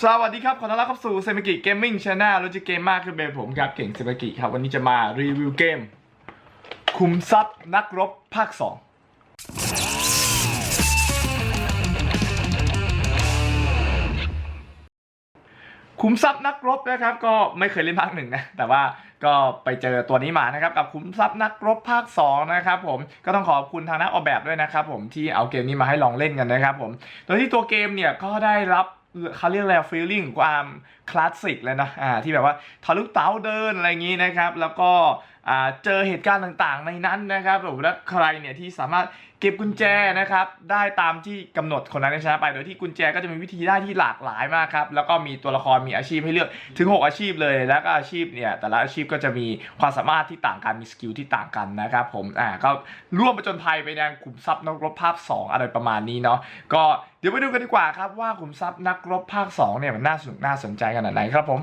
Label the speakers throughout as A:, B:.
A: สวัสดีครับ ขอต้อนรับเข้าสู่เซมิกิเกมมิ่งชาแนลรู้จักเกมมากขึ้นเป็นผมครับเก่งเซมิกิครับ วันนี้จะมารีวิวเกม คุมทรัพย์นักรบภาค 2 คุมทรัพย์นักรบนะครับ ก็ไม่เคยเล่นภาคหนึ่งนะ แต่ว่าก็ไปเจอตัวนี้มานะครับกับคุมทรัพย์นักรบภาค 2 นะครับผมก็ต้องขอบคุณทางนักออกแบบด้วยนะครับผมที่เอาเกมนี้มาให้ลองเล่นกันนะครับผมโดยที่ตัวเกมเนี่ยก็ได้รับ เขาเรียกอะไรฟีลลิ่งความคลาสสิกเลยนะอ่าที่แบบว่าทะลุเต๋าเดินอะไรอย่างนี้นะครับ แล้วก็ เจอเหตุการณ์ต่างๆ ในนั้นนะครับผมและใครเนี่ยที่สามารถเก็บกุญแจนะครับได้ตามที่กำหนดคนนั้นจะชนะไป โดยที่กุญแจก็จะมีวิธีได้ที่หลากหลายมากครับแล้วก็มีตัวละครมีอาชีพให้เลือกถึง 6 อาชีพเลย แล้วก็อาชีพเนี่ยแต่ละอาชีพก็จะมีความสามารถที่ต่างกันมีสกิลที่ต่างกันนะครับผมอ่าก็ร่วมประจนภัยไปในขุมทรัพย์นักรบภาค 2 อะไรประมาณนี้เนาะก็เดี๋ยวไปดูกันดีกว่าครับว่าขุมทรัพย์นักรบภาค2เนี่ยมันน่าสนุกน่าสนใจขนาดไหนครับผม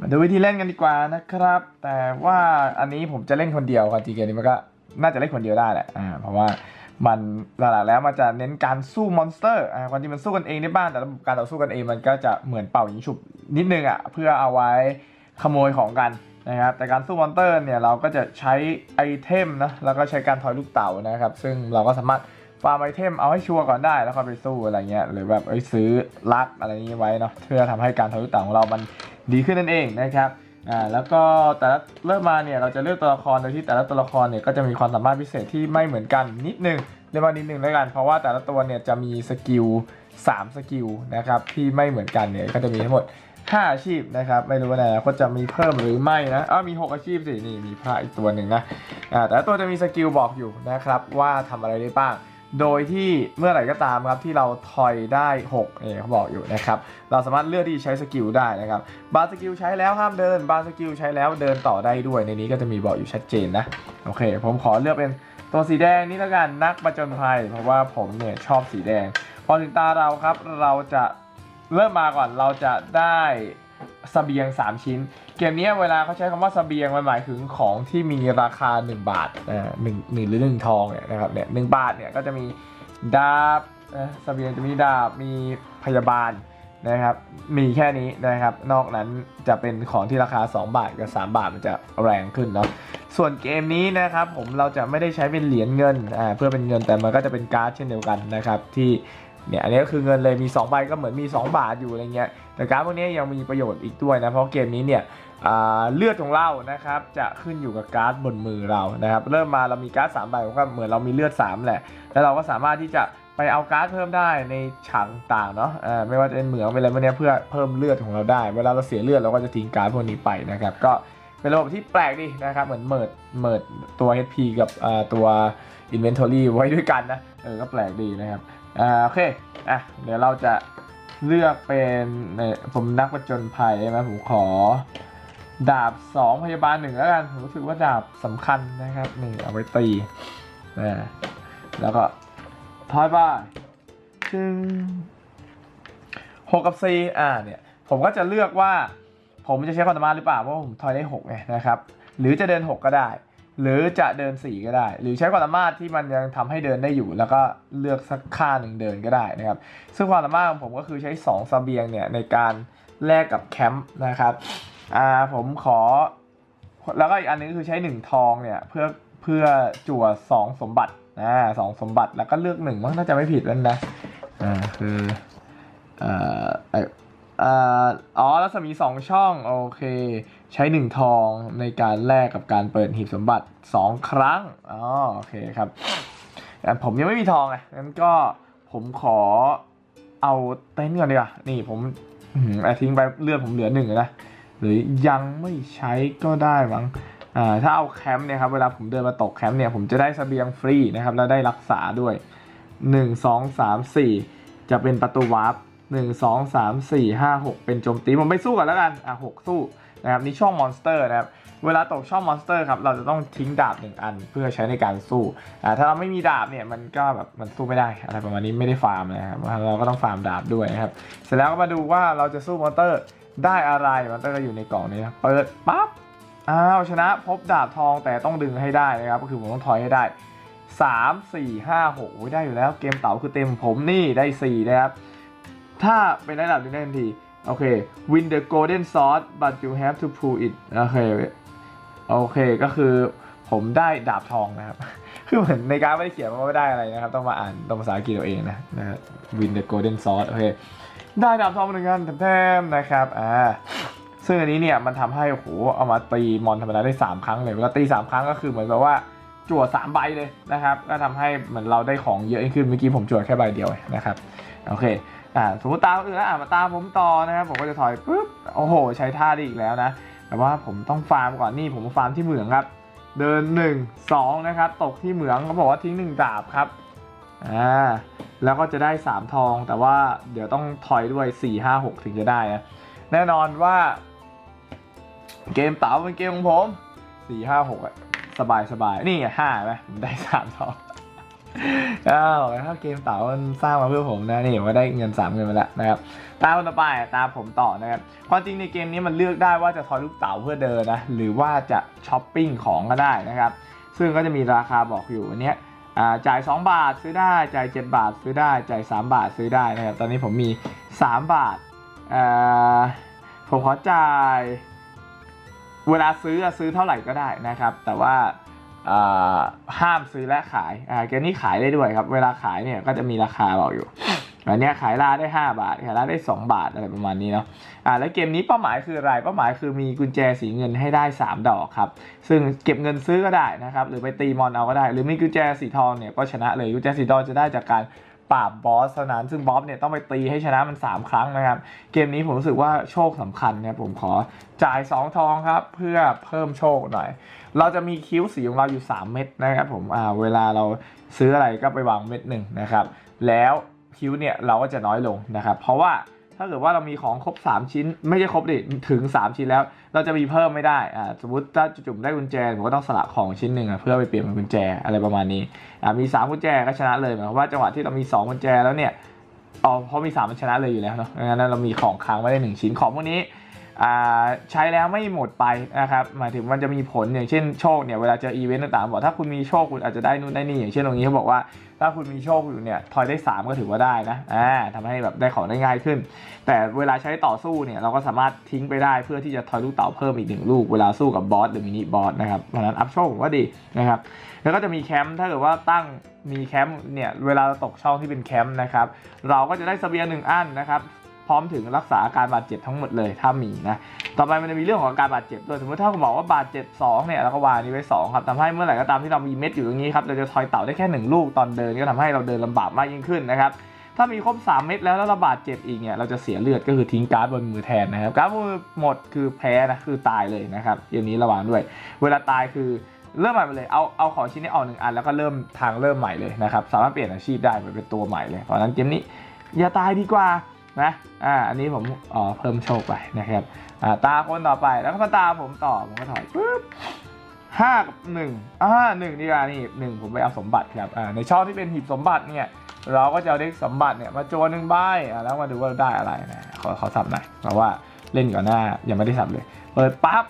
A: มาดูวิธีเล่นกันดีกว่านะครับ แต่ว่าอันนี้ผมจะเล่นคนเดียวครับทีเกมนี้มันก็น่าจะเล่นคนเดียวได้แหละอ่าเพราะว่ามันหลักๆแล้วมันจะเน้นการสู้มอนสเตอร์อ่าความจริงมันสู้กันเองได้บ้างแต่ระบบการต่อสู้กันเองมันก็จะเหมือนเป่ายิงฉุบนิดนึงอะเพื่อเอาไว้ขโมยของกันนะครับแต่การสู้มอนสเตอร์เนี่ยเราก็จะใช้ไอเทมนะแล้วก็ใช้การถอยลูกเต่านะครับ ซึ่งเราก็สามารถฟาร์มไอเทมเอาให้ชัวร์ก่อนได้แล้วก็ไปสู้อะไรเงี้ยหรือแบบเอ้ยซื้อลักอะไรนี้ไว้เนาะเพื่อทำให้การถอยลูกเต่าของเรามัน ดีขึ้นนั่นเองนะครับอ่าแล้วก็แต่ละเริ่มมาเนี่ยเราจะเลือกตัวละครโดยที่แต่ละตัวละครเนี่ยก็จะมีความสามารถพิเศษที่ไม่เหมือนกันนิดนึงเรียกว่านิดนึงแล้วกัน เพราะว่าแต่ละตัวเนี่ยจะมีสกิล3สกิลนะครับที่ไม่เหมือนกันเนี่ยก็จะมีทั้งหมด 5 อาชีพนะครับไม่รู้ว่าในอนาคตจะมีเพิ่มหรือไม่นะอ้ามี 6 อาชีพสินี่มีพระอีกตัวหนึ่งนะอ่าแต่ละตัวจะมีสกิลบอกอยู่นะครับว่าทำอะไรได้บ้าง โดยที่เมื่อไหร่ก็ตามครับที่เราทอยได้6เนี่ยเขาบอกอยู่นะครับเราสามารถเลือกที่ใช้สกิลได้นะครับบางสกิลใช้แล้วห้ามเดินบางสกิลใช้แล้วเดินต่อได้ด้วยในนี้ก็จะมีบอกอยู่ชัดเจนนะโอเค ผมขอเลือกเป็นตัวสีแดงนี่แล้วกันนักประจนภัย เพราะว่าผมเนี่ยชอบสีแดง พอถึงตาเราครับเราจะเริ่มมาก่อนเราจะได้ สเบียง 3 ชิ้น เกมนี้เวลาเขาใช้คำว่าสเบียงมันหมายถึงของที่มีราคา 1 บาทอ่าหนึ่งหนึ่งหรือหนึ่งทองเนี่ยนะครับเนี่ยหนึ่งบาทเนี่ยก็จะมีดาบนะเบียงจะมีดาบมีพยาบาลนะครับ มีแค่นี้นะครับ นอกนั้นจะเป็นของที่ราคา 2 บาทกับ 3 บาทมันจะแรงขึ้นเนาะส่วนเกมนี้นะครับผมเราจะไม่ได้ใช้เป็นเหรียญเงินอ่าเพื่อเป็นเงินแต่มันก็จะเป็นการ์ดเช่นเดียวกันนะครับที่ เนี่ยอันนี้ก็คือเงินเลยมี2ใบก็เหมือนมี 2 บาทอยู่อะไรเงี้ยแต่การพวกนี้ยังมีประโยชน์อีกด้วยนะเพราะเกมนี้เนี่ยเลือดของเรานะครับจะขึ้นอยู่กับการ์ดบนมือเรานะครับเริ่มมาเรามีการ์ด3ใบก็เหมือนเรามีเลือด 3 แหละ แล้วเราก็สามารถที่จะไปเอาการ์ดเพิ่มได้ในฉากต่างเนาะอ่าไม่ว่าจะเป็นเหมืองเป็นอะไรพวกนี้เพื่อเพิ่มเลือดของเราได้ เวลาเราเสียเลือดเราก็จะทิ้งการ์ดพวกนี้ไปนะครับก็เป็นระบบที่แปลกดีนะครับเหมือนเมิดเมิดตัว HP กับตัว Inventory ไว้ด้วยกันนะเออก็แปลกดีนะครับ อ่าโอเคอะเดี๋ยวเราจะเลือกเป็นเนี่ยผมนักประจนภัยใช่ไหมผมขอ ดาบ 2 พยาบาลหนึ่งแล้วกัน ผมรู้สึกว่าดาบสำคัญนะครับนี่เอาไว้ตีนะแล้วก็ทอยบ้าจึงหกกับ C อ่าเนี่ยผมก็จะเลือกว่า ผมจะใช้ความสามารถหรือเปล่าเพราะว่าผมทอยได้6ไงนะครับ หรือจะเดิน6ก็ได้ หรือจะเดิน4ก็ได้ หรือใช้ความสามารถที่มันยังทำให้เดินได้อยู่ แล้วก็เลือกสักค่าหนึ่งเดินก็ได้นะครับ ซึ่งความสามารถของผมก็คือใช้2เสบียงเนี่ยในการแลกกับแคมป์นะครับอ่าผมขอ แล้วก็อีกอันนึงก็คือใช้ 1 ทองเนี่ยเพื่อเพื่อจั่ว2 สมบัติอ่าสองสมบัติแล้วก็เลือก1มั้งน่าจะไม่ผิดแล้วนะอ่าคืออ่า อ๋อรัศมีสองช่อง โอเค ใช้หนึ่งทองในการแลกกับการเปิดหีบสมบัติสองครั้งอ๋อโอเคครับแต่ผมยังไม่มีทองไงงั้นก็ผมขอเอาเต็นท์ก่อนดีกว่านี่ผมอทิ้งไปเลือดผมเหลือหนึ่งนะหรือยังไม่ใช้ก็ได้มั้งอ่าถ้าเอาแคมป์เนี่ยครับเวลาผมเดินมาตกแคมป์เนี่ยผมจะได้เสบียงฟรีนะครับแล้วได้รักษาด้วยหนึ่งสองสามสี่จะเป็นประตูวาร์ป หนึ่งสองสามสี่ห้าหกเป็นโจมตีผมไปสู้กันแล้วกันอะหกสู้นะครับนี่ช่องมอนสเตอร์นะครับเวลาตกช่องมอนสเตอร์ครับเราจะต้องทิ้งดาบหนึ่งอันเพื่อใช้ในการสู้อ่าถ้าเราไม่มีดาบเนี่ยมันก็แบบมันสู้ไม่ได้อะไรประมาณนี้ไม่ได้ฟาร์มนะครับเราก็ต้องฟาร์มดาบด้วยนะครับเสร็จแล้วก็มาดูว่าเราจะสู้มอนสเตอร์ได้อะไรมอนสเตอร์ก็อยู่ในกล่องนี้นะเปิดปั๊บอ้าวชนะพบดาบทองแต่ต้องดึงให้ได้นะครับก็คือผมต้องทอยให้ได้สามสี่ห้าหกได้อยู่แล้วเกมเต๋าคือเต็มผมนี่ได้สี่นะครับ ถ้าเป็นระดับนี้ได้ทันที โอเค win the golden sword but you have to pull it โอเค โอเคก็คือผมได้ดาบทองนะครับ คือเหมือนในการไม่ได้เขียนว่าไม่ได้อะไรนะครับ ต้องมาอ่านตรงภาษาอังกฤษเอาเองนะนะ win the golden sword โอเค ได้ดาบทองมาหนึ่งอันแทมๆนะครับ อ่า ซึ่งอันนี้เนี่ยมันทำให้ โอ้โห เอามาตีมอนธรรมดาได้ 3 ครั้งเลยเวลาตี 3 ครั้งก็คือเหมือนแบบว่าจั่ว3ใบเลยนะครับ ก็ทำให้เหมือนเราได้ของเยอะขึ้น เมื่อกี้ผมจั่วแค่ใบเดียวนะครับ โอเค อ่าสมมติตามอื่นแล้วอ่ามาตามผมต่อนะครับผมก็จะถอยปุ๊บโอ้โห ใช้ท่าได้อีกแล้วนะแต่ว่าผมต้องฟาร์มก่อนนี่ผมฟาร์มที่เหมืองครับ เดิน 1 2 นะครับ ตกที่เหมืองเขาบอกว่าทิ้ง 1 ดาบครับอ่าแล้วก็จะได้ 3 ทอง แต่ว่าเดี๋ยวต้องถอยด้วย 4 5 6 ถึงจะได้นะแน่นอนว่าเกมเต๋าเป็นเกมของผม 4 5 6อะสบายสบายนี่ไง5ไหมผมได้ 3 ทอง อ้าวถ้าเกมเต๋ามันสร้างมาเพื่อผมนะนี่ผมก็ได้เงินสามเงินมาแล้วนะครับตามคนต่อไปตามผมต่อนะครับความจริงในเกมนี้มันเลือกได้ว่าจะทอยลูกเต๋าเพื่อเดินนะหรือว่าจะช้อปปิ้งของก็ได้นะครับ ซึ่งก็จะมีราคาบอกอยู่อันเนี้ยอ่าจ่าย 2 บาทซื้อได้จ่าย 7 บาทซื้อได้จ่าย 3 บาทซื้อได้นะครับตอนนี้ผมมี 3 บาทผมขอจ่ายเวลาซื้อซื้อเท่าไหร่ก็ได้นะครับ แต่ว่า ห้ามซื้อและขายอ่าเกมนี้ขายได้ด้วยครับ เวลาขายเนี่ยก็จะมีราคาบอกอยู่อันเนี้ยขายลาได้ 5 บาท ขายลาได้ 2 บาทอะไรประมาณนี้เนาะอ่าแล้วเกมนี้เป้าหมายคืออะไร เป้าหมายคือมีกุญแจสีเงินให้ได้ 3 ดอกครับ ซึ่งเก็บเงินซื้อก็ได้นะครับ หรือไปตีมอนเอาก็ได้ หรือมีกุญแจสีทองเนี่ยก็ชนะเลย กุญแจสีทองจะได้จากการ ปราบบอสเท่านั้น ซึ่งบอสเนี่ยต้องไปตีให้ชนะมัน 3 ครั้งนะครับ เกมนี้ผมรู้สึกว่าโชคสำคัญนะครับผมขอจ่าย 2 ทองครับ เพื่อเพิ่มโชคหน่อย เราจะมีคิ้วสีของเราอยู่ 3 เม็ดนะครับผมอ่าเวลาเราซื้ออะไรก็ไปวางเม็ดหนึ่งนะครับ แล้วคิ้วเนี่ยเราก็จะน้อยลงนะครับ เพราะว่า ถ้าเกิดว่าเรามีของครบ 3 ชิ้น ไม่ใช่ครบดิถึง 3 ชิ้นแล้ว เราจะมีเพิ่มไม่ได้อ่าสมมติถ้าจุ่มได้กุญแจผมก็ต้องสละของชิ้นหนึ่งเพื่อไปเปลี่ยนเป็นกุญแจอะไรประมาณนี้อ่ามี 3 กุญแจก็ชนะเลยหมายความว่าจังหวะที่เรามี 2 กุญแจแล้วเนี่ยอ๋อเพราะมี 3 มันชนะเลยอยู่แล้วเนาะงั้นเรามีของค้างไว้ได้ 1 ชิ้นของพวกนี้อ่าใช้แล้วไม่หมดไปนะครับหมายถึงมันจะมีผลอย่างเช่นโชคเนี่ยเวลาเจออีเวนต์ต่างๆบอกถ้าคุณมีโชคคุณอาจจะได้นู่นได้นี่อย่างเช่นตรงนี้เขาบอกว่า ถ้าคุณมีโชคอยู่เนี่ยทอยได้ 3 ก็ถือว่าได้นะอ่าทำให้แบบได้ของได้ง่ายขึ้น แต่เวลาใช้ต่อสู้เนี่ยเราก็สามารถทิ้งไปได้เพื่อที่จะทอยลูกเต๋าเพิ่มอีกหนึ่งลูกเวลาสู้กับบอสหรือมินิบอสนะครับเพราะฉะนั้นอัพโชคผมว่าดีนะครับแล้วก็จะมีแคมป์ถ้าเกิดว่าตั้งมีแคมป์เนี่ยเวลาตกช่องที่เป็นแคมป์นะครับเราก็จะได้สเสบียงหนึ่งอันนะครับ พร้อมถึงรักษาอาการบาดเจ็บทั้งหมดเลยถ้ามีนะต่อไปมันจะมีเรื่องของอาการบาดเจ็บด้วยสมมติถ้าคุณบอกว่าบาดเจ็บ2เนี่ยเราก็วางนี้ไว้2ครับทำให้เมื่อไหร่ก็ตามที่เรามีเม็ดอยู่ตรงนี้ครับเราจะทอยเต่าได้แค่ 1 ลูกตอนเดินก็ทำให้เราเดินลำบากมากยิ่งขึ้นนะครับถ้ามีครบ 3 เม็ดแล้วแล้วเราบาดเจ็บอีกเนี่ยเราจะเสียเลือดก็คือทิ้งการ์ดบนมือแทนนะครับการ์ดบนมือหมดคือแพ้นะคือตายเลยนะครับเกมนี้ระวังด้วย เวลาตายคือเริ่มใหม่ไปเลยเอาเอาของชิ้นนี้ออกหนึ่งอันแล้วก็เริ่มทางเริ่มใหม่เลยนะครับสามารถเปลี่ยนอาชีพได้เหมือนเป็นตัวใหม่เลยเพราะนั้นเกมนี้อย่าตายดีกว่า นะอ่าอันนี้ผมอ๋อเพิ่มโชคไปนะครับอ่าตาคนต่อไปแล้วก็มาตาผมต่อผมก็ถอยปุ๊บห้ากับหนึ่งอ่าหนึ่งดีกว่านี่หนึ่งผมไปเอาสมบัติครับอ่าในช่องที่เป็นหีบสมบัติเนี่ยเราก็จะเอาเด็กสมบัติเนี่ยมาโจนหนึ่งใบอ่าแล้วมาดูว่าเราได้อะไรนะขอเขาสับหน่อยเพราะว่าเล่นก่อนหน้ายังไม่ได้สับเลยเปิดปั๊บ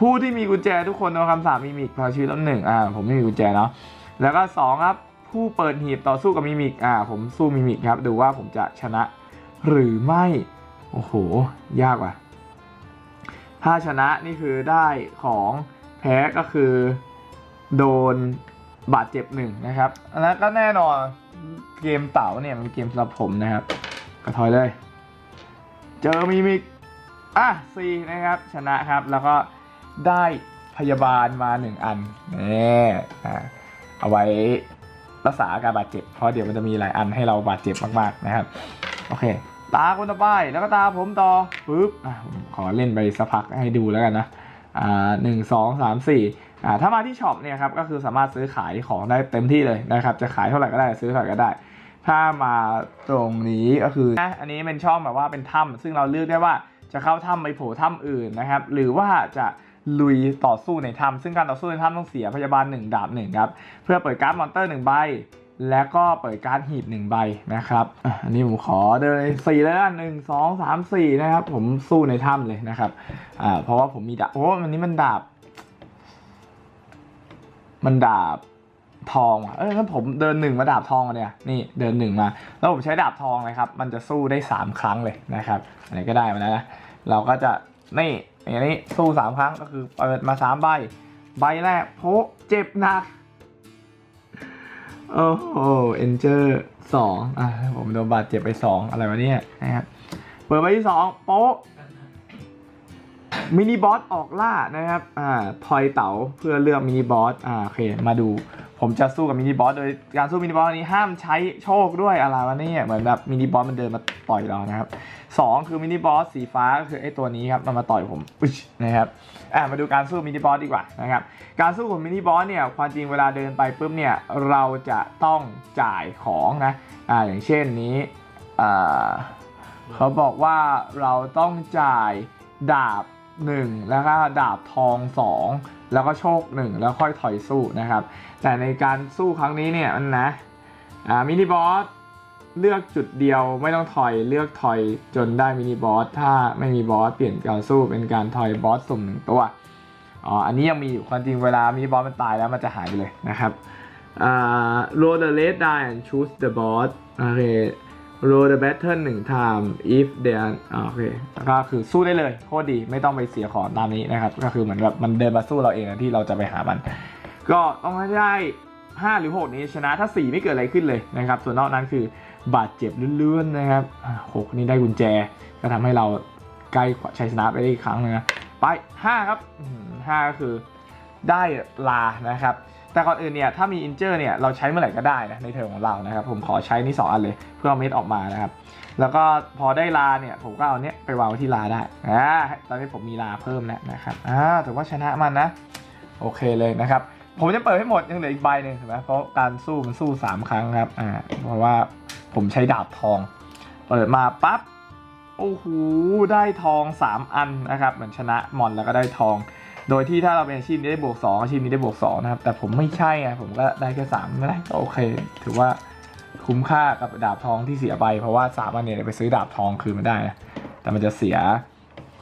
A: ผู้ที่มีกุญแจทุกคนโดนคำสาปมิมิกพอชีวิตแล้วหนึ่งอ่าผมไม่มีกุญแจเนาะแล้วก็สองครับ ผู้เปิดหีบต่อสู้กับมิมิกอ่าผมสู้มิมิกครับ ดูว่าผมจะชนะหรือไม่ โอ้โห ยากว่ะ ถ้าชนะนี่คือได้ของแพ้ก็คือโดนบาดเจ็บหนึ่งนะครับอันนั้นก็แน่นอนเกมเต๋าเนี่ยมันเกมสำหรับผมนะครับกระทอยเลย เจอมิมิกอะซีนะครับ ชนะครับแล้วก็ได้พยาบาลมาหนึ่งอันนี่อ่าเอาไว้ รักษาอาการบาดเจ็บ เพราะเดี๋ยวมันจะมีหลายอันให้เราบาดเจ็บมากๆนะครับ โอเค ตาคนต่อไปแล้วก็ตาผมต่อปึ๊บขอเล่นไปสักพักให้ดูแล้วกันนะอ่าหนึ่งสองสามสี่อ่าถ้ามาที่ช็อปเนี่ยครับก็คือสามารถซื้อขายของได้เต็มที่เลยนะครับจะขายเท่าไหร่ก็ได้ซื้อเท่าไหร่ก็ได้ ถ้ามาตรงนี้ก็คือนะอันนี้เป็นช่องแบบว่าเป็นถ้ำซึ่งเราเลือกได้ว่าจะเข้าถ้ำไปโผล่ถ้ำอื่นนะครับ หรือว่าจะ ลุยต่อสู้ในถ้ำซึ่งการต่อสู้ในถ้ำต้องเสียพยาบาล 1 ดาบ1ครับ เพื่อเปิดการ์ดมอนเตอร์1ใบ แล้วก็เปิดการ์ดหีบ1ใบนะครับอันนี้ผมขอเดินสี่เลยละหนึ่งสองสามสี่นะครับ ผมสู้ในถ้ำเลยนะครับอ่าเพราะว่าผมมีดาบโอ้อันนี้มันดาบ มันดาบทองอะเออถ้าผมเดินหนึ่งมาดาบทองเนี่ยนี่เดินหนึ่งมาแล้วผมใช้ดาบทองนะครับ มันจะสู้ได้สามครั้งเลยนะครับ อันไหนก็ได้มาแล้วนะเราก็จะนี่ อย่างนี้สู้สามครั้งก็คือเปิดมาสามใบ ใบแรกโพะเจ็บหนัก โอ้โหเอนเจอร์สองอะผมโดนบาดเจ็บไปสองอะไรวะเนี่ยนะครับเปิดใบที่สองโป๊ะมินิบอสออกล่านะครับ อ่า ทอยเต๋าเพื่อเลือกมินิบอส อ่า โอเค มาดู ผมจะสู้กับมินิบอสโดยการสู้มินิบอสนี้ห้ามใช้โชคด้วยอะไรวะเนี่ยเหมือนแบบมินิบอสมันเดินมาต่อยเรานะครับสองคือมินิบอสสีฟ้าก็คือไอ้ตัวนี้ครับมันมาต่อยผมนะครับอ่ามาดูการสู้มินิบอสดีกว่านะครับการสู้กับมินิบอสเนี่ยความจริงเวลาเดินไปปุ๊บเนี่ยเราจะต้องจ่ายของนะอ่าอย่างเช่นนี้อ่าเขาบอกว่าเราต้องจ่ายดาบ 1 แล้วก็ดาบทอง 2 แล้วก็โชค 1 แล้วค่อยถอยสู้นะครับ แต่ในการสู้ครั้งนี้เนี่ยมันนะมินิบอสเลือกจุดเดียวไม่ต้องถอยเลือกถอยจนได้มินิบอสถ้าไม่มีบอสเปลี่ยนการสู้เป็นการถอยบอสสุ่มหนึ่งตัวอ๋ออันนี้ยังมีอยู่ความจริงเวลามินิบอสมันตายแล้วมันจะหายไปเลยนะครับอ่า roll the red die and choose the boss โอเค roll the battle หนึ่ง time if they are อ่าโอเคก็คือสู้ได้เลยโคตรดีไม่ต้องไปเสียของตามนี้นะครับ ก็คือเหมือนแบบมันเดินมาสู้เราเองนะที่เราจะไปหามัน ก็ต้องให้ได้ 5 หรือ 6 นี้ชนะถ้า 4 ไม่เกิดอะไรขึ้นเลยนะครับ ส่วนนอกนั้นคือบาดเจ็บเลื่อนๆนะครับอ่าหกนี่ได้กุญแจ ก็ทำให้เราใกล้ชัยชนะไปได้อีกครั้งหนึงนะไป 5 ครับอืมห้าก็คือได้ลานะครับ แต่ก่อนอื่นเนี่ยถ้ามีอินเจอร์เนี่ยเราใช้เมื่อไหร่ก็ได้นะในเทอมของเรานะครับผมขอใช้นี่สองอันเลยเพื่อเอาเม็ดออกมานะครับแล้วก็พอได้ลาเนี่ยผมก็เอาเนี้ยไปวางไว้ที่ลาได้อ่าตอนนี้ผมมีลาเพิ่มแล้วนะครับอ่าถือว่าชนะมันนะโอเคเลยนะครับผมจะเปิดให้หมดยังเหลืออีกใบหนึ่งถูกไหมเพราะการสู้มันสู้ 3 ครั้งครับอ่าเพราะว่าผมใช้ดาบทอง เปิดมาปั๊บโอ้โหได้ทอง 3 อันนะครับเหมือนชนะมอนแล้วก็ได้ทอง โดยที่ถ้าเราเป็นอาชีพนี้ได้บวก2อาชีพนี้ได้บวก2นะครับ แต่ผมไม่ใช่ไงผมก็ได้แค่3ไม่ได้ก็โอเค ถือว่าคุ้มค่ากับดาบทองที่เสียไป เพราะว่าสามอันเนี่ยไปซื้อดาบทองคืนมาได้นะแต่มันจะเสีย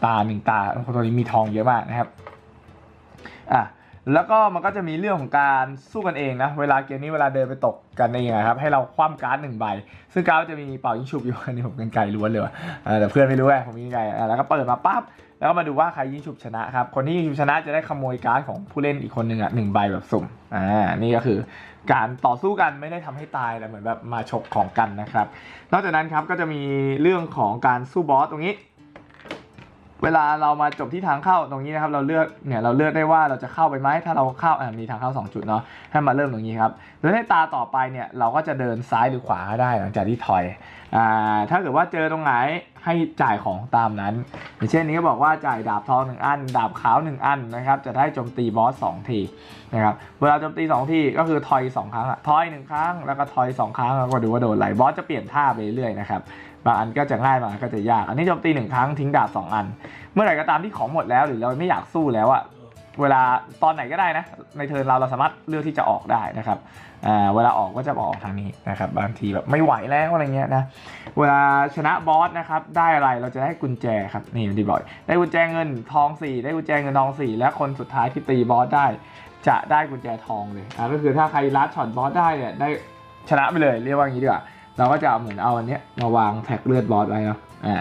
A: ตาหนึ่งตาเพราะตัวนี้มีทองเยอะมากนะครับอะ แล้วก็มันก็จะมีเรื่องของการสู้กันเองนะ เวลาเกมนี้เวลาเดินไปตกกันเองนะครับ ให้เราคว่ำการ์ดหนึ่งใบ ซึ่งการ์ดจะมีเป่ายิงฉุบอยู่อันนี้ผมเป็นไก่ล้วนเลยแต่เพื่อนไม่รู้ไงผมยิงไก่แล้วก็เปิดมาปั๊บ แล้วก็มาดูว่าใครยิงฉุบชนะครับ คนที่ยิงฉุบชนะจะได้ขโมยการ์ดของผู้เล่นอีกคนหนึ่งอะหนึ่งใบแบบสุ่ม อ่า นี่ก็คือการต่อสู้กันไม่ได้ทำให้ตายแต่เหมือนแบบมาฉกของกันนะครับ นอกจากนั้นครับก็จะมีเรื่องของการสู้บอสตรงนี้ เวลาเรามาจบที่ทางเข้าตรงนี้นะครับเราเลือกเนี่ยเราเลือกได้ว่าเราจะเข้าไปไหมถ้าเราเข้าอ่ามีทางเข้า 2 จุดเนาะให้มาเริ่มตรงนี้ครับแล้วในตาต่อไปเนี่ยเราก็จะเดินซ้ายหรือขวาก็ได้หลังจากที่ถอยอ่าถ้าเกิดว่าเจอตรงไหนให้จ่ายของตามนั้นอย่างเช่นนี้ก็บอกว่าจ่ายดาบทองหนึ่งอัน ดาบขาวหนึ่งอันนะครับจะได้โจมตีบอสสองทีนะครับเวลาโจมตีสองทีก็คือทอยสองครั้งอะทอยหนึ่งครั้งแล้วก็ทอยสองครั้งแล้วก็ดูว่าโดนไหลบอสจะเปลี่ยนท่าไปเรื่อยๆนะครับ บางอันก็จะง่ายบางอันก็จะยาก อันนี้โจมตีหนึ่งครั้งทิ้งดาบสองอัน เมื่อไหร่ก็ตามที่ของหมดแล้วหรือเราไม่อยากสู้แล้วอะเวลาตอนไหนก็ได้นะ ในเทิร์นเราเราสามารถเลือกที่จะออกได้นะครับอ่าเวลาออกก็จะออกทางนี้นะครับ บางทีแบบไม่ไหวแล้วอะไรเงี้ยนะ เวลาชนะบอสนะครับ ได้อะไรเราจะได้กุญแจครับนี่ดีบ่อย ได้กุญแจเงินทอง 4 ได้กุญแจเงินทอง 4 และคนสุดท้ายที่ตีบอสได้จะได้กุญแจทองเลยอ่าก็คือถ้าใครลัดช็อตบอสได้เนี่ยได้ชนะไปเลยเรียกว่าอย่างนี้ดีกว่า เราก็จะเอาเหมือนเอาอันเนี้ยมาวางแท็กเลือดบอสไว้เนาะอ่า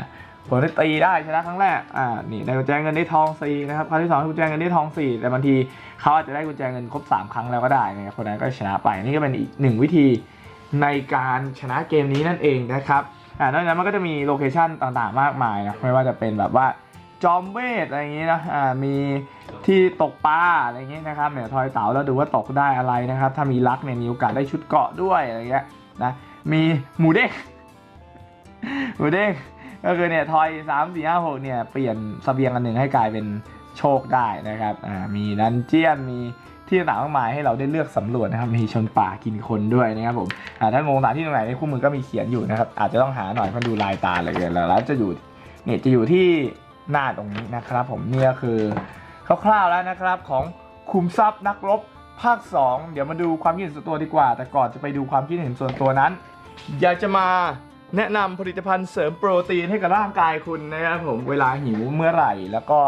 A: ผลที่ตีได้ชนะครั้งแรก อ่า นี่ได้กุญแจเงินได้ทองสี่นะครับ ครั้งที่สองได้กุญแจเงินได้ทองสี่แต่บางทีเขาอาจจะได้กุญแจเงินครบสามครั้งแล้วก็ได้นะครับคนนั้นก็ชนะไป นี่ก็เป็นอีกหนึ่งวิธีในการชนะเกมนี้นั่นเองนะครับ อ่า นอกจากนั้นมันก็จะมีโลเคชั่นต่างๆ มากมายนะ ไม่ว่าจะเป็นแบบว่าจอมเวทอะไรอย่างนี้นะ อ่า มีที่ตกปลาอะไรอย่างนี้นะครับ เนี่ยทอยเต๋าแล้วดูว่าตกได้อะไรนะครับ ถ้ามีลักเนี่ยมีโอกาสได้ชุดเกาะด้วยอะไรเงี้ยนะ มีหมูเด้งหมูเด้งก็คือเนี่ยทอยสามสี่ห้าหกเนี่ยเปลี่ยนสเสบียงอันหนึ่งให้กลายเป็นโชคได้นะครับอ่ามีดันเจียนมีที่ต่างๆมากมายให้เราได้เลือกสำรวจนะครับมีชนป่ากินคนด้วยนะครับผมอ่าถ้างงสถานที่ตรงไหนในคู่มือก็มีเขียนอยู่นะครับอาจจะต้องหาหน่อยเพราะดูลายตาเลยแล้วแล้วจะอยู่เนี่ยจะอยู่ที่หน้าตรงนี้นะครับ ผมเนี่ยคือคร่าวๆแล้วนะครับของคุมทรัพย์นักรบภาค 2 เดี๋ยวมาดูความคิดเห็นส่วนตัวดีกว่า แต่ก่อนจะไปดูความคิดเห็นส่วนตัวนั้น อยากจะมาแนะนำผลิตภัณฑ์เสริมโปรตีนให้กับร่างกายคุณนะครับผมเวลาหิวเมื่อไหร่ แล้วก็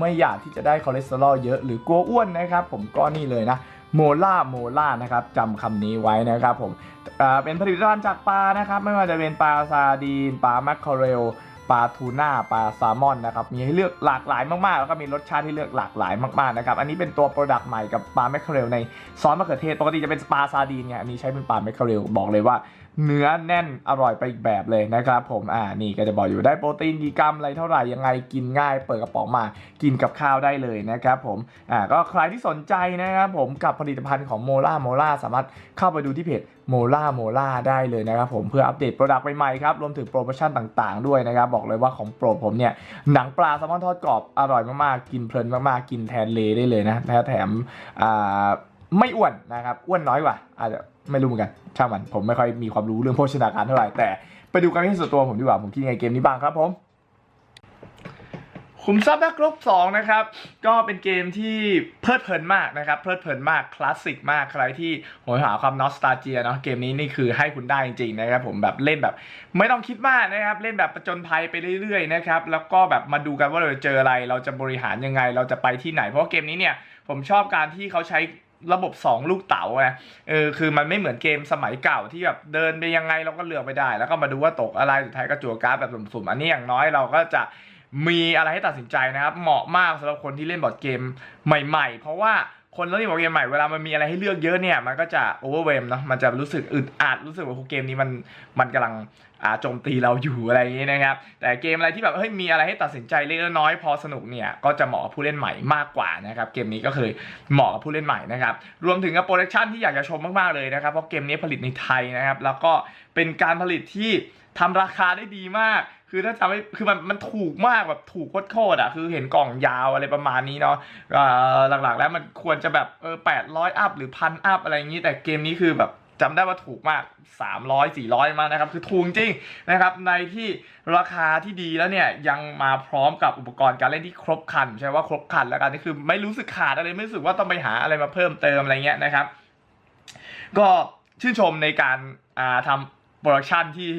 A: ไม่อยากที่จะได้คอเลสเตอรอลเยอะหรือกลัวอ้วนนะครับผมก็นี่เลยนะโมล่าโมล่านะครับจำคำนี้ไว้นะครับผมเป็นผลิตภัณฑ์จากปลานะครับ ไม่ว่าจะเป็นปลาซาดีนปลาแมคเคอเรลปลาทูน่าปลาแซลมอนนะครับมีให้เลือกหลากหลายมากๆ แล้วก็มีรสชาติที่เลือกหลากหลายมากๆนะครับอันนี้เป็นตัวโปรดักต์ใหม่กับปลาแมคเคอเรลในซอสมะเขือเทศปกติจะเป็นปลาซาดีนไงอันนี้ใช้เป็นปลาแมคเคอเรลบอกเลยว่า เนื้อแน่นอร่อยไปอีกแบบเลยนะครับผมอ่านี่ก็จะบอกอยู่ได้โปรตีนกี่กรัมอะไรเท่าไหร่ยังไงกินง่าย เปิดกระป๋องมากินกับข้าวได้เลยนะครับผมอ่าก็ใครที่สนใจนะครับผมกับผลิตภัณฑ์ของโมล่าโมล่าสามารถเข้าไปดูที่เพจโมล่าโมล่าได้เลยนะครับผมเพื่ออัปเดตโปรดักต์ใหม่ๆครับรวมถึงโปรโมชั่นต่างๆ ด้วยนะครับบอกเลยว่าของโปรดผมเนี่ยหนังปลาแซลมอนทอดกรอบอร่อยมากๆกินเพลินมากๆกินแทนเลได้เลยนะแล้วแถมอ่า ไม่อ้วนนะครับ อ้วนน้อยกว่าอาจจะไม่รู้เหมือนกันช่างมันผมไม่ค่อยมีความรู้เรื่องโภชนาการเท่าไหร่แต่ไปดูการเล่นส่วนตัวผมดีกว่าผมคิดยังไงเกมนี้บ้างครับผมขุมทรัพย์นักรบ2นะครับ ก็เป็นเกมที่เพลิดเพลินมากนะครับ เพลิดเพลินมากคลาสสิกมากใครที่โหยหาความนอสตาเจียเนาะเกมนี้นี่คือให้คุณได้จริงๆนะครับ ผมแบบเล่นแบบ ไม่ต้องคิดมากนะครับ เล่นแบบประจนภัยไปเรื่อยๆนะครับ แล้วก็แบบมาดูกันว่าเราจะเจออะไร เราจะบริหารยังไง เราจะไปที่ไหน เพราะเกมนี้เนี่ยผมชอบการที่เขาใช้ ระบบ 2 ลูกเต๋าไงเออคือมันไม่เหมือนเกมสมัยเก่าที่แบบเดินไปยังไงเราก็เลือกไปได้ แล้วก็มาดูว่าตกอะไรสุดท้ายก็จั่วการ์ดแบบสุ่มๆอันนี้อย่างน้อยเราก็จะมีอะไรให้ตัดสินใจนะครับ เหมาะมากสำหรับคนที่เล่นบอร์ดเกมใหม่ ๆ เพราะว่า คนเล่นบอร์ดเกมใหม่เวลามันมีอะไรให้เลือกเยอะเนี่ยมันก็จะโอเวอร์เวมเนาะมันจะรู้สึกอึดอัดรู้สึกว่าเกมนี้มันมันกำลังอ่าโจมตีเราอยู่อะไรอย่างนี้นะครับ แต่เกมอะไรที่แบบเฮ้ยมีอะไรให้ตัดสินใจเล็กน้อยพอสนุกเนี่ยก็จะเหมาะกับผู้เล่นใหม่มากกว่านะครับเกมนี้ก็เคือเหมาะกับผู้เล่นใหม่นะครับรวมถึงกับโปรดักชันที่อยากจะชมมากๆเลยนะครับเพราะเกมนี้ผลิตในไทยนะครับแล้วก็เป็นการผลิตที่ทำราคาได้ดีมาก คือถ้าจำไม่คือมันมันถูกมากแบบถูกโคตรๆอะ คือเห็นกล่องยาวอะไรประมาณนี้เนาะหลักๆแล้วมันควรจะแบบเออแปดร้อยอัพหรือพันอัพอะไรอย่างนี้ แต่เกมนี้คือแบบจำได้ว่าถูกมาก 300 400 มากนะครับ คือถูกจริงนะครับ ในที่ราคาที่ดีแล้วเนี่ย ยังมาพร้อมกับอุปกรณ์การเล่นที่ครบคัน ใช่ว่าครบคันแล้วกันนี่คือไม่รู้สึกขาดอะไร ไม่รู้สึกว่าต้องไปหาอะไรมาเพิ่มเติมอะไรเงี้ยนะครับ ก็ชื่นชมในการาทำโปรดักชันที่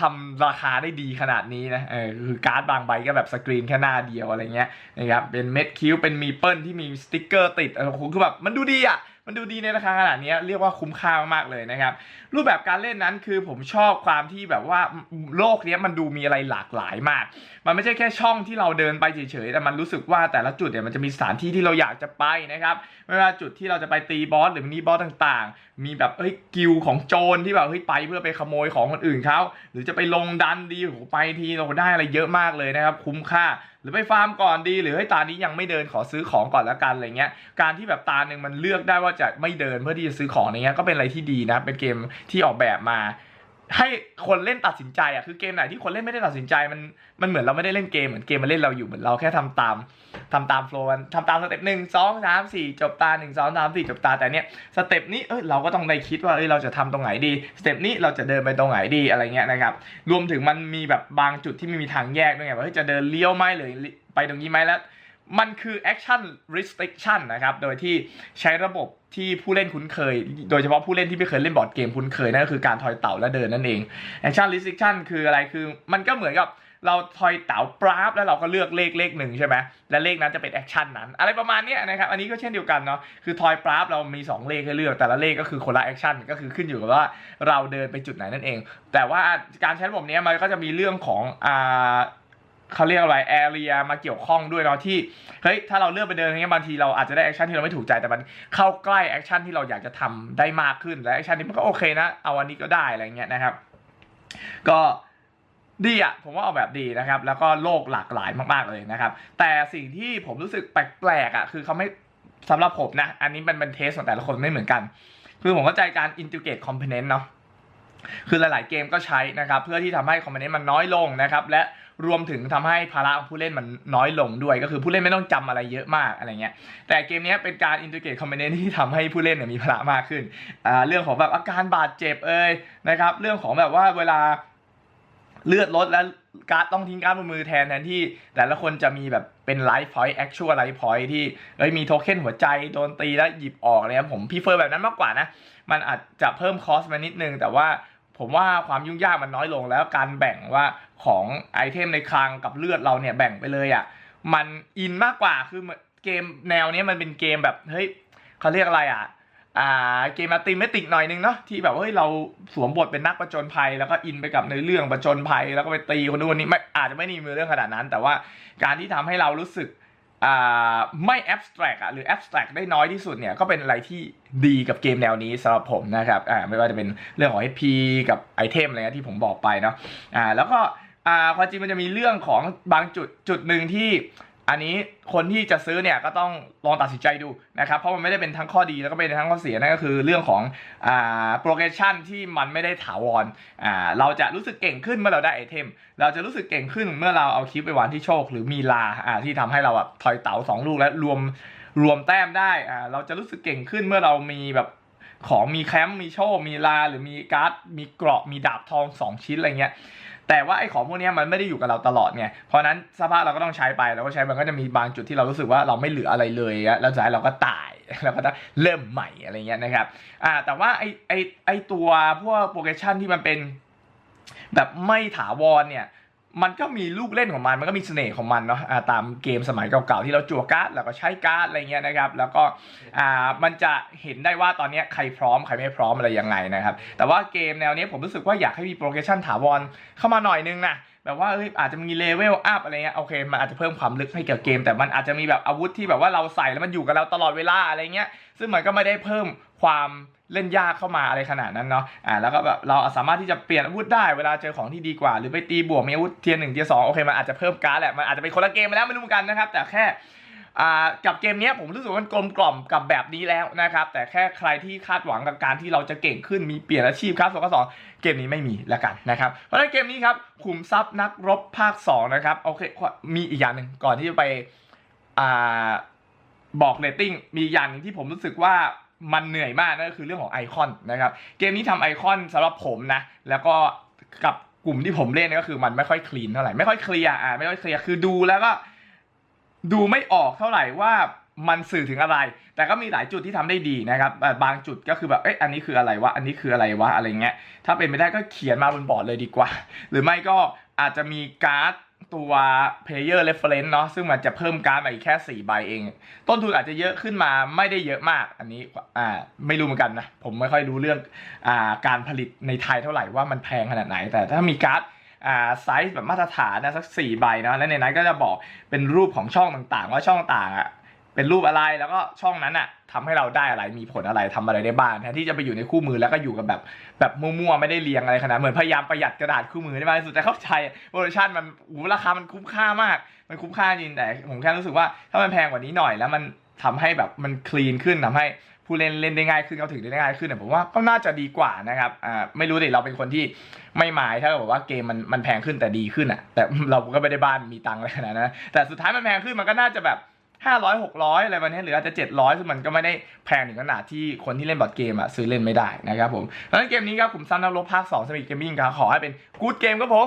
A: ทำราคาได้ดีขนาดนี้นะเออคือการ์ดบางใบก็แบบสกรีนแค่หน้าเดียวอะไรเงี้ยนะครับเป็นเม็ดคิ้วเป็นมีเปิลที่มีสติกเกอร์ติดเออโหคือแบบมันดูดีอะมันดูดีในราคาขนาดนี้เรียกว่าคุ้มค่ามากๆเลยนะครับ รูปแบบการเล่นนั้นคือผมชอบความที่แบบว่าโลกนี้มันดูมีอะไรหลากหลายมาก มันไม่ใช่แค่ช่องที่เราเดินไปเฉยๆ แต่มันรู้สึกว่าแต่ละจุดเนี่ยมันจะมีสถานที่ที่เราอยากจะไปนะครับ ไม่ว่าจุดที่เราจะไปตีบอสหรือมินิบอสต่างๆ มีแบบเอ้ยกิลของโจรที่แบบเฮ้ยไปเพื่อไปขโมยของคนอื่นเขาหรือจะไปลงดันดีโหไปทีเราได้อะไรเยอะมากเลยนะครับ คุ้มค่าหรือไปฟาร์มก่อนดีหรือให้ตานี้ยังไม่เดินขอซื้อของก่อนแล้วกันอะไรเงี้ยการที่แบบตาหนึ่งมันเลือกได้ว่าจะไม่เดินเพื่อที่จะซื้อของอย่างเงี้ยก็เป็นอะไรที่ดีนะเป็นเกมที่ออกแบบมา ให้คนเล่นตัดสินใจอะคือเกมไหนที่คนเล่นไม่ได้ตัดสินใจมันมันเหมือนเราไม่ได้เล่นเกมเหมือนเกมมันเล่นเราอยู่เหมือนเราแค่ทำตามทำตามโฟล์มันทำตามสเต็ปหนึ่งสองสามสี่จบตาหนึ่งสองสามสี่จบตาแต่เนี้ยสเต็ปนี้เอ้ยเราก็ต้องได้คิดว่าเอ้ยเราจะทำตรงไหนดีสเต็ปนี้เราจะเดินไปตรงไหนดีอะไรเงี้ยนะครับรวมถึงมันมีแบบบางจุดที่ไม่มีทางแยกด้วยไงว่าจะเดินเลี้ยวไหมหรือไปตรงนี้ไหมแล้ว มันคือ action restriction นะครับ โดยที่ใช้ระบบที่ผู้เล่นคุ้นเคย โดยเฉพาะผู้เล่นที่ไม่เคยเล่นบอร์ดเกมคุ้นเคยนั่นก็คือการทอยเต่าและเดินนั่นเอง action restriction คืออะไรคือ มันก็เหมือนกับเราทอยเต๋าปราบแล้วเราก็เลือกเลขเลขหนึ่งใช่ไหมและเลขนั้นจะเป็นแอคชั่นนั้น อะไรประมาณนี้นะครับ อันนี้ก็เช่นเดียวกันเนาะคือทอยปราบเรามี 2 เลขให้เลือกแต่ละเลขก็คือคนละแอคชั่นก็คือขึ้นอยู่กับว่าเราเดินไปจุดไหนนั่นเอง แต่ว่าการใช้ระบบเนี้ยมันก็จะมีเรื่องของอ่า เขาเรียกอะไรแอเรียมาเกี่ยวข้องด้วยเนาะที่เฮ้ยถ้าเราเลือกไปเดินอย่างเงี้ยบางทีเราอาจจะได้แอคชั่นที่เราไม่ถูกใจแต่มันเข้าใกล้แอคชั่นที่เราอยากจะทำได้มากขึ้นและแอคชั่นนี้มันก็โอเคนะ เอาอันนี้ก็ได้อะไรเงี้ยนะครับ ก็ดีอะผมว่าเอาแบบดีนะครับ แล้วก็โลกหลากหลายมากๆเลยนะครับ แต่สิ่งที่ผมรู้สึกแปลกๆอะคือเขาไม่สำหรับผมนะ อันนี้มันเป็นเทสของแต่ละคนไม่เหมือนกัน คือผมเข้าใจการ integrate component เนาะคือหลาย ๆ เกมก็ใช้นะครับ เพื่อที่ทำให้คอมโพเนนต์มันน้อยลงนะครับ และ รวมถึงทำให้ภาระของผู้เล่นมันน้อยลงด้วย ก็คือผู้เล่นไม่ต้องจำอะไรเยอะมากอะไรเงี้ยแต่เกมนี้เป็นการอินทิเกรตคอมโพเนนต์ที่ทำให้ผู้เล่นเนี่ยมีภาระมากขึ้นอ่าเรื่องของแบบอาการบาดเจ็บเอ่ยนะครับเรื่องของแบบว่าเวลาเลือดลดแล้วการ์ดต้องทิ้งการ์ดบนมือแทนแทนที่ แต่ละคนจะมีแบบเป็นไลฟ์พอยต์แอคชวลไลฟ์พอยต์ที่เอ้ยมีโทเค็นหัวใจโดนตีแล้วหยิบออกอะไรเลยผมพี่เฟอร์แบบนั้นมากกว่านะ มันอาจจะเพิ่มคอสมานิดนึง แต่ว่า ผมว่าความยุ่งยากมันน้อยลงแล้วการแบ่งว่าของไอเทมในคลังกับเลือดเราเนี่ยแบ่งไปเลยอะ่ะมันอินมากกว่าคือเกมแนวนี้มันเป็นเกมแบบเฮ้ยเขาเรียกอะไรอะอ่าเกมอัติเมติกหน่อยนึงเนาะที่แบบเฮ้ยเราสวมบทเป็นนักประจนภัย แล้วก็อินไปกับในเรื่องประจนภัย แล้วก็ไปตีคนนู้นคนนี้ไม่อาจจะไม่ได้มีเรื่องขนาดนั้น แต่ว่าการที่ทำให้เรารู้สึก ไม่แอบสแตรกอะหรือแอบสแตรกได้น้อยที่สุดเนี่ยก็เป็นอะไรที่ดีกับเกมแนวนี้สำหรับผมนะครับอ่าไม่ว่าจะเป็นเรื่องของ HP กับไอเทมอะไรที่ผมบอกไปเนาะอ่าแล้วก็อ่าความจริงมันจะมีเรื่องของบางจุดจุดหนึ่งที่ อันนี้คนที่จะซื้อเนี่ยก็ต้องลองตัดสินใจดูนะครับ เพราะมันไม่ได้เป็นทั้งข้อดีแล้วก็ไม่ได้ทั้งข้อเสียนั่นก็คือเรื่องของอ่าโปรเกรสชันที่มันไม่ได้ถาวรอ่าเราจะรู้สึกเก่งขึ้นเมื่อเราได้ไอเทม เราจะรู้สึกเก่งขึ้นเมื่อเราเอาคลิปไปวางที่โชค หรือมีลาอ่าที่ทำให้เราแบบถอยเต๋าสองลูกและรวมรวมแต้มได้อ่าเราจะรู้สึกเก่งขึ้นเมื่อเรามีแบบของมีแคมป์มีโชคมีลาหรือมีการ์ดมีเกราะมีดาบทองสองชิ้นอะไรเงี้ย แต่ว่าไอ้ของพวกนี้มันไม่ได้อยู่กับเราตลอดไงเพราะนั้นสภาพเราก็ต้องใช้ไปแล้วก็ใช้มันก็จะมีบางจุดที่เรารู้สึกว่าเราไม่เหลืออะไรเลยแล้วสุดท้ายเราก็ตายแล้วก็ต้องเริ่มใหม่อะไรเงี้ยนะครับอ่าแต่ว่าไอ้ไอ้ไอ้ตัวพวกโปรเกรชันที่มันเป็นแบบไม่ถาวรเนี่ย มันก็มีลูกเล่นของมัน มันก็มีเสน่ห์ของมันเนาะะตามเกมสมัยเก่าๆที่เราจั่วการ์ดแล้วก็ใช้การ์ดอะไรเงี้ยนะครับ แล้วก็อ่ามันจะเห็นได้ว่าตอนนี้ใครพร้อมใครไม่พร้อมอะไรยังไงนะครับ แต่ว่าเกมแนวนี้ผมรู้สึกว่าอยากให้มีโปรเกชันถาวรเข้ามาหน่อยนึงนะ แบบว่าเอ้ยอาจจะมีเลเวลอัพอะไรเงี้ยโอเคมันอาจจะเพิ่มความลึกให้กับเกม แต่มันอาจจะมีแบบอาวุธที่แบบว่าเราใส่แล้วมันอยู่กับเราตลอดเวลาอะไรเงี้ย ซึ่งมันก็ไม่ได้เพิ่มความเล่นยากเข้ามาอะไรขนาดนั้นเนาะ อ่า แล้วก็แบบเราสามารถที่จะเปลี่ยนอาวุธได้เวลาเจอของที่ดีกว่า หรือไปตีบวกมีอาวุธเทียร์หนึ่งเทียร์สองโอเค มันอาจจะเพิ่มการ์ดแหละ มันอาจจะเป็นคนละเกมไปแล้วไม่รู้เหมือนกันนะครับ แต่แค่ กับเกมนี้ผมรู้สึกว่ามันกลมกล่อมกับแบบนี้แล้วนะครับ แต่แค่ใครที่คาดหวังกับการที่เราจะเก่งขึ้นมีเปลี่ยนอาชีพครับสองก็สองเกมนี้ไม่มีและกันนะครับ เพราะฉะนั้นเกมนี้ครับขุมทรัพย์นักรบภาคสองนะครับโอเคมีอีกอย่างหนึ่งก่อนที่จะไปอบอกเรตติ้งมีอย่างหนึงที่ผมรู้สึกว่ามันเหนื่อยมากนั่นก็คือเรื่องของไอคอนนะครับเกมนี้ทำไอคอนสำหรับผมนะแล้วก็กับกลุ่มที่ผมเล่นก็คือมันไม่ค่อยคลีนเท่าไหร่ไม่ค่อยเคลียร์อ่าไม่ค่อยเคลียร์คือดูแล้วก็ ดูไม่ออกเท่าไหร่ว่ามันสื่อถึงอะไร แต่ก็มีหลายจุดที่ทำได้ดีนะครับ บางจุดก็คือแบบ เอ๊ะ อันนี้คืออะไรวะ อันนี้คืออะไรวะ อะไรเงี้ย ถ้าเป็นไม่ได้ก็เขียนมาบนบอร์ดเลยดีกว่า หรือไม่ก็อาจจะมีการ์ดตัว player reference เนาะ ซึ่งมันจะเพิ่มการ์ดมาอีกแค่ 4 ใบเอง ต้นทุนอาจจะเยอะขึ้นมาไม่ได้เยอะมาก อันนี้ อ่า ไม่รู้เหมือนกันนะ ผมไม่ค่อยรู้เรื่อง อ่า การผลิตในไทยเท่าไหร่ว่ามันแพงขนาดไหน แต่ถ้ามีการ์ด ไซส์แบบมาตรฐานนะสัก4ใบนะและในนั้นก็จะบอกเป็นรูปของช่องต่างๆ ว่าช่องต่างอะเป็นรูปอะไรแล้วก็ช่องนั้นอะทำให้เราได้อะไรมีผลอะไรทำอะไรได้บ้างแทนที่จะไปอยู่ในคู่มือแล้วก็อยู่กับแบบแบบมั่วๆไม่ได้เรียงอะไรขนาดเหมือนพยายามประหยัดกระดาษคู่มือได้มากที่สุดแต่เข้าใจโปรดักชันมันโอ้ราคามันคุ้มค่ามาก มันคุ้มค่าจริงแต่ผมแค่รู้สึกว่าถ้ามันแพงกว่านี้หน่อยแล้วมันทำให้แบบมันคลีนขึ้นทำให้ ผู้เล่นเล่นได้ง่ายขึ้นเข้าถึงได้ง่ายขึ้นเนี่ยผมว่าก็น่าจะดีกว่านะครับอ่าไม่รู้ดิเราเป็นคนที่ไม่หมายถ้าเกิดว่าเกมมันมันแพงขึ้นแต่ดีขึ้นอะ แต่เราก็ไม่ได้บ้านมีตังค์อะไรขนาดนั้นนะแต่สุดท้ายมันแพงขึ้นมันก็น่าจะแบบ500 600อะไรประมาณนี้หรืออาจจะ700ซึ่งมันก็ไม่ได้แพงถึงขนาดที่คนที่เล่นบอร์ดเกมอะซื้อเล่นไม่ได้นะครับผมเพราะฉะนั้นเกมนี้ครับขุมทรัพย์นักรบภาค2สมิธเกมมิ่งครับขอให้เป็นกู๊ดเกมครับผม